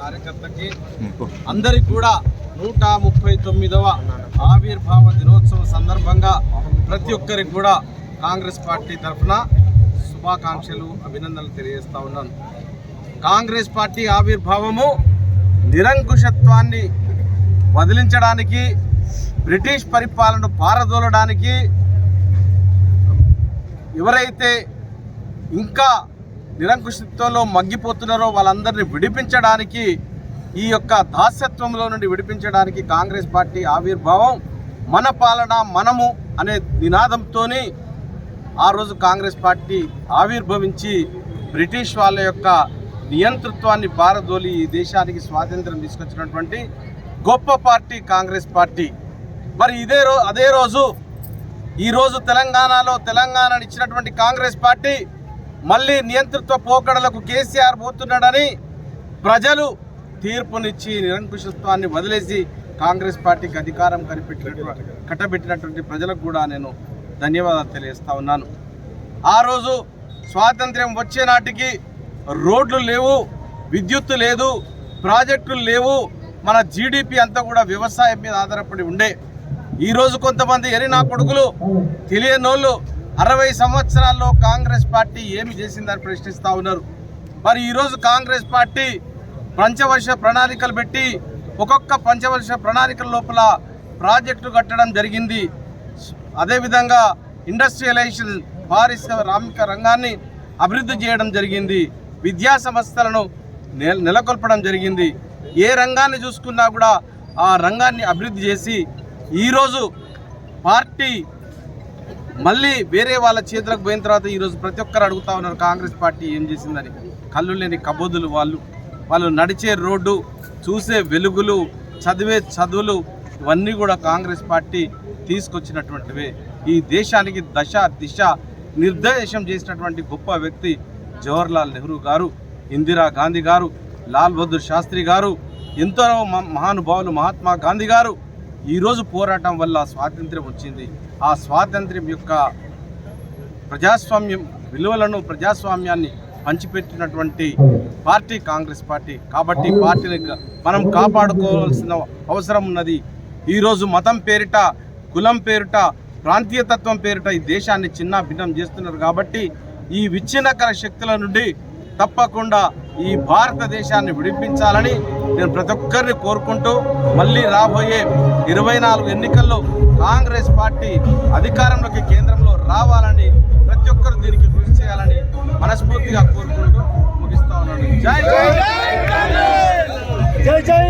కార్యకర్తకి. అందరికి కూడా నూట ముప్పై తొమ్మిదవ ఆవిర్భావ దినోత్సవం సందర్భంగా ప్రతి ఒక్కరికి కూడా కాంగ్రెస్ పార్టీ తరఫున శుభాకాంక్షలు అభినందనలు తెలియజేస్తా ఉన్నాను. కాంగ్రెస్ పార్టీ ఆవిర్భావము నిరంకుశత్వాన్ని వదిలించడానికి బ్రిటిష్ పరిపాలన పారదోలడానికి ఎవరైతే ఇంకా నిరంకుశత్వంలో మగ్గిపోతున్నారో వాళ్ళందరినీ విడిపించడానికి ఈ యొక్క దాస్యత్వంలో నుండి విడిపించడానికి కాంగ్రెస్ పార్టీ ఆవిర్భావం మన పాలన మనము అనే నినాదంతో ఆ రోజు కాంగ్రెస్ పార్టీ ఆవిర్భవించి బ్రిటిష్ వాళ్ళ యొక్క నియంతృత్వాన్ని పారదోలి ఈ దేశానికి స్వాతంత్రం తీసుకొచ్చినటువంటి గొప్ప పార్టీ కాంగ్రెస్ పార్టీ. మరి ఇదే రో అదే రోజు ఈరోజు తెలంగాణలో తెలంగాణ ఇచ్చినటువంటి కాంగ్రెస్ పార్టీ మళ్ళీ నియంతృత్వ పోకడలకు కేసీఆర్ పోతున్నాడని ప్రజలు తీర్పునిచ్చి నిరంకుశత్వాన్ని వదిలేసి కాంగ్రెస్ పార్టీకి అధికారం కనిపెట్టినటువంటి కట్టబెట్టినటువంటి ప్రజలకు కూడా నేను ధన్యవాదాలు తెలియజేస్తా ఉన్నాను. ఆ రోజు స్వాతంత్ర్యం వచ్చే నాటికి రోడ్లు లేవు విద్యుత్తు లేదు ప్రాజెక్టులు లేవు మన జీడిపి అంతా కూడా వ్యవసాయం మీద ఆధారపడి ఉండే. ఈరోజు కొంతమంది ఎరి నా కొడుకులు తెలియనోళ్ళు అరవై సంవత్సరాల్లో కాంగ్రెస్ పార్టీ ఏమి చేసిందని ప్రశ్నిస్తూ ఉన్నారు. మరి ఈరోజు కాంగ్రెస్ పార్టీ పంచవర్ష ప్రణాళికలు పెట్టి ఒక్కొక్క పంచవర్ష ప్రణాళికల లోపల ప్రాజెక్టు కట్టడం జరిగింది. అదేవిధంగా ఇండస్ట్రియలైజేషన్ పారిశ్రామిక రంగాన్ని అభివృద్ధి చేయడం జరిగింది. విద్యా సంస్థలను నెలకొల్పడం జరిగింది. ఏ రంగాన్ని చూసుకున్నా కూడా ఆ రంగాన్ని అభివృద్ధి చేసి ఈరోజు పార్టీ మళ్ళీ వేరే వాళ్ళ చేతులకు పోయిన తర్వాత ఈరోజు ప్రతి ఒక్కరు అడుగుతా ఉన్నారు కాంగ్రెస్ పార్టీ ఏం చేసిందని. కళ్ళు లేని కబోదులు వాళ్ళు. వాళ్ళు నడిచే రోడ్డు చూసే వెలుగులు చదివే చదువులు ఇవన్నీ కూడా కాంగ్రెస్ పార్టీ తీసుకొచ్చినటువంటివే. ఈ దేశానికి దశ దిశ నిర్దేశం చేసినటువంటి గొప్ప వ్యక్తి జవహర్లాల్ నెహ్రూ గారు ఇందిరా గాంధీ గారు లాల్ బహదూర్ శాస్త్రి గారు ఎంతో మ- మహానుభావులు మహాత్మా గాంధీ గారు ఈరోజు పోరాటం వల్ల స్వాతంత్ర్యం వచ్చింది. ఆ స్వాతంత్ర్యం యొక్క ప్రజాస్వామ్యం విలువలను ప్రజాస్వామ్యాన్ని పంచిపెట్టినటువంటి పార్టీ కాంగ్రెస్ పార్టీ. కాబట్టి పార్టీని మనం కాపాడుకోవాల్సిన అవసరం ఉన్నది. ఈరోజు మతం పేరిట కులం పేరిట ప్రాంతీయతత్వం పేరిట ఈ దేశాన్ని చిన్న భిన్నం చేస్తున్నారు. కాబట్టి ఈ విచ్ఛిన్నకర శక్తుల నుండి తప్పకుండా ఈ భారతదేశాన్ని విడిపించాలని నేను ప్రతి ఒక్కరిని కోరుకుంటూ మళ్ళీ రాబోయే ఇరవై నాలుగు ఎన్నికల్లో కాంగ్రెస్ పార్టీ అధికారంలోకి కేంద్రంలో రావాలని ప్రతి ఒక్కరు దీనికి కృషి చేయాలని మనస్ఫూర్తిగా కోరుకుంటూ ముగిస్తా ఉన్నాను. జై జై! జై జై